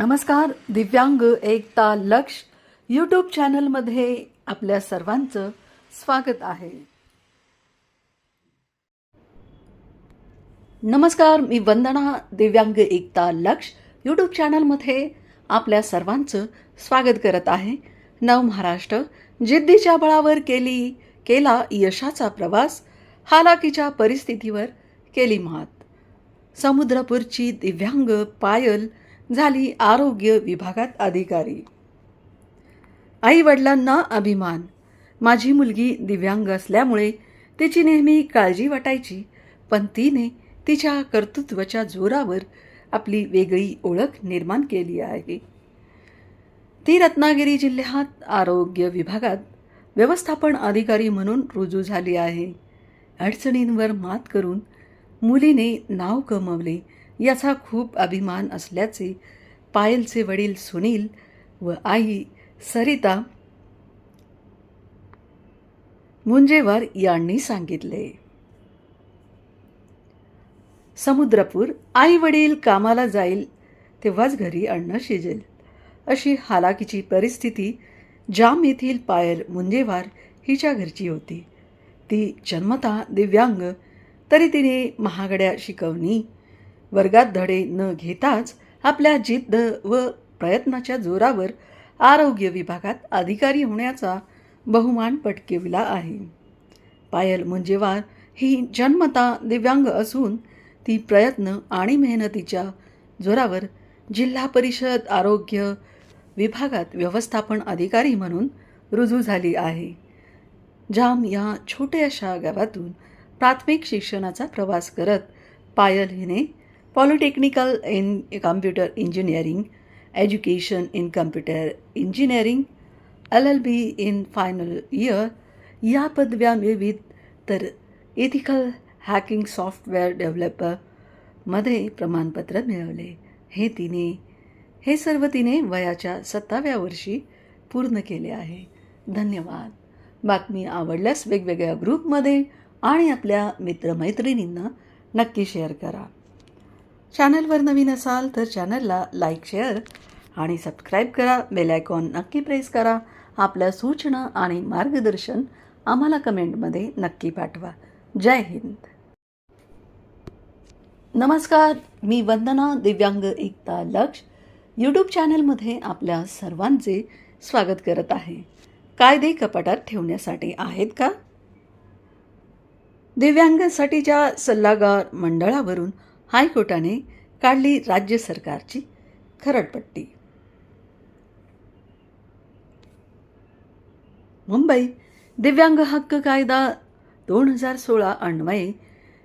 नमस्कार दिव्यांग एकता लक्ष यूट्यूब चॅनलमध्ये आपल्या सर्वांचं स्वागत आहे. नमस्कार मी वंदना दिव्यांग एकता लक्ष यूट्यूब चॅनलमध्ये आपल्या सर्वांचं स्वागत करत आहे. नव महाराष्ट्र जिद्दीच्या बळावर केली केला यशाचा प्रवास हालाकीच्या परिस्थितीवर केली मात. समुद्रपूरची दिव्यांग पायल झाली आरोग्य विभागात अधिकारी. आई वडिलांना अभिमान. माझी मुलगी दिव्यांग असल्यामुळे तिची नेहमी काळजी वाटायची पण तिने तिच्या कर्तृत्वाच्या जोरावर आपली वेगळी ओळख निर्माण केली आहे. ती रत्नागिरी जिल्ह्यात आरोग्य विभागात व्यवस्थापन अधिकारी म्हणून रुजू झाली आहे. अडचणींवर मात करून मुलीने नाव कमवले याचा खूप अभिमान असल्याचे पायलचे वडील सुनील व आई सरिता मुंजेवार यांनी सांगितले. समुद्रपूर आई वडील कामाला जाईल तेव्हाच घरी अन्न शिजेल. अशी हालाकीची परिस्थिती जाम येथील पायल मुंजेवार हिच्या घरची होती. ती जन्मता दिव्यांग तरी तिने महागड्या शिकवणी वर्गात धडे न घेताच आपल्या जिद्द व प्रयत्नाच्या जोरावर आरोग्य विभागात अधिकारी होण्याचा बहुमान पटकविला आहे. पायल मुंजेवार ही जन्मता दिव्यांग असून ती प्रयत्न आणि मेहनतीच्या जोरावर जिल्हा परिषद आरोग्य विभागात व्यवस्थापन अधिकारी म्हणून रुजू झाली आहे. जाम या छोट्याशा गावातून प्राथमिक शिक्षणाचा प्रवास करत पायल हिने polytechnical in computer engineering education in computer engineering L L B in final year या पदव्या मिळवीत तर एथिकल हॅकिंग सॉफ्टवेअर डेव्हलपरमध्ये प्रमाणपत्र मिळवले. हे तिने हे सर्व तिने वयाच्या सत्ताव्या वर्षी पूर्ण केले आहे. धन्यवाद. बातमी आवडल्यास वेगवेगळ्या ग्रुपमध्ये आणि आपल्या मित्रमैत्रिणींना नक्की शेअर करा. चॅनलवर नवीन असाल तर चॅनलला लाईक शेअर आणि सबस्क्राईब करा. बेल आयकॉन नक्की प्रेस करा. आपल्या सूचना आणि मार्गदर्शन आम्हाला कमेंटमध्ये नक्की पाठवा. जय हिंद. नमस्कार. मी वंदना दिव्यांग एकता लक्ष. यूट्यूब चॅनलमध्ये आपल्या सर्वांचे स्वागत करत आहे. कायदे कपाटात ठेवण्यासाठी आहेत का? दिव्यांगांसाठीच्या सल्लागार मंडळावरून हायकोर्टाने काढली राज्य सरकारची खरडपट्टी. मुंबई दिव्यांग हक्क कायदा दोन हजार सोळा अन्वये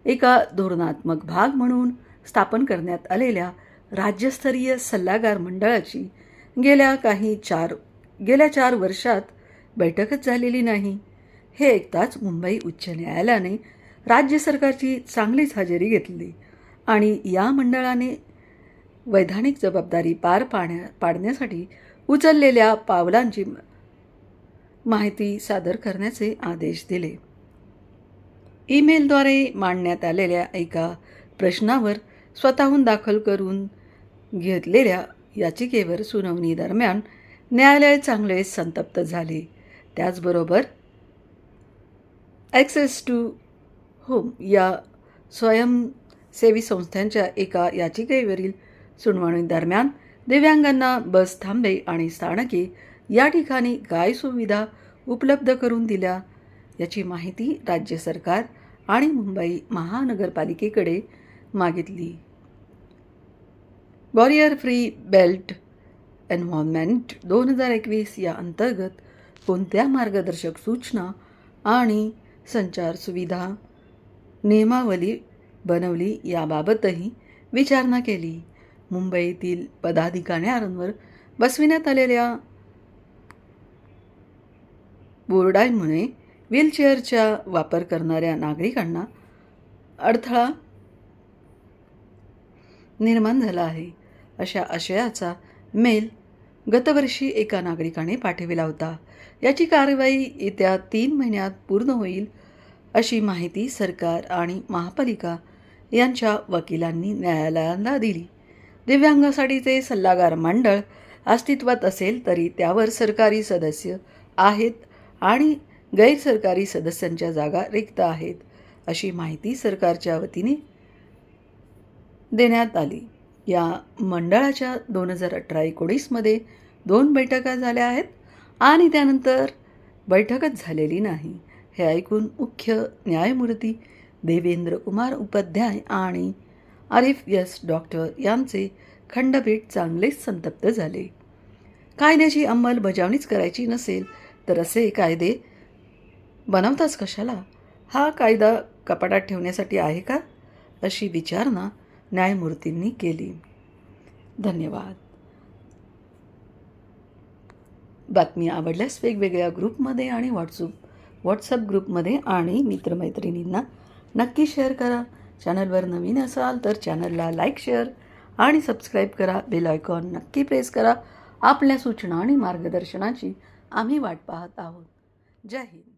एका धोरणात्मक भाग म्हणून स्थापन करण्यात आलेल्या राज्यस्तरीय सल्लागार मंडळाची गेल्या काही चार गेल्या चार वर्षात बैठकच झालेली नाही. हे ऐकताच मुंबई उच्च न्यायालयाने राज्य सरकारची चांगलीच हजेरी घेतली. आणि या मंडळाने वैधानिक जबाबदारी पार पाडण्या पाडण्यासाठी उचललेल्या पावलांची माहिती सादर करण्याचे आदेश दिले. ईमेलद्वारे मांडण्यात आलेल्या एका प्रश्नावर स्वतःहून दाखल करून घेतलेल्या याचिकेवर सुनावणीदरम्यान न्यायालय चांगले संतप्त झाले. त्याचबरोबर ॲक्सेस टू होम या स्वयं सेवी संस्थांच्या एका याचिकेवरील सुनावणीदरम्यान दिव्यांगांना बस थांबे आणि स्थानके या ठिकाणी काय सुविधा उपलब्ध करून दिल्या याची माहिती राज्य सरकार आणि मुंबई महानगरपालिकेकडे मागितली. वॉरियर फ्री बेल्ट एन्व्हॉर्मेंट दोन हजार एकवीस या अंतर्गत कोणत्या मार्गदर्शक सूचना आणि संचार सुविधा नियमावली बनवली याबाबतही विचारणा केली. मुंबईतील पदाधिकाऱ्यांवर बसविण्यात आलेल्या बोर्डांमुळे व्हीलचेअरचा वापर करणाऱ्या नागरिकांना अडथळा निर्माण झाला आहे अशा आशयाचा मेल गतवर्षी एका नागरिकाने पाठविला होता. याची कारवाई येत्या तीन महिन्यात पूर्ण होईल अशी माहिती सरकार आणि महापालिका यांच्या वकिलांनी न्यायालयाला दिली. दिव्यांगासाठीचे सल्लागार मंडळ अस्तित्वात असेल तरी त्यावर सरकारी सदस्य आहेत आणि गैरसरकारी सदस्यांच्या जागा रिक्त आहेत अशी माहिती सरकारच्या वतीने देण्यात आली. या मंडळाच्या दोन हजार अठरा एकोणीसमध्ये दोन बैठका झाल्या आहेत आणि त्यानंतर बैठकच झालेली नाही हे ऐकून मुख्य न्यायमूर्ती देवेंद्र कुमार उपाध्याय आणि आरिफ यस डॉक्टर यांचे खंडपीठ चांगलेच संतप्त झाले. कायद्याची अंमलबजावणीच करायची नसेल तर असे कायदे बनवताच कशाला? हा कायदा कपाटात ठेवण्यासाठी आहे का? अशी विचारणा न्यायमूर्तींनी केली. धन्यवाद. बातमी आवडल्यास वेगवेगळ्या ग्रुपमध्ये आणि व्हॉट्सअप व्हॉट्सअप ग्रुपमध्ये आणि मित्रमैत्रिणींना नक्की शेअर करा. चॅनलवर नवीन असाल तर चॅनलला लाईक शेअर आणि सबस्क्राईब करा. बेल आयकॉन नक्की प्रेस करा. आपल्या सूचना आणि मार्गदर्शनाची आम्ही वाट पाहत आहोत. जय हिंद.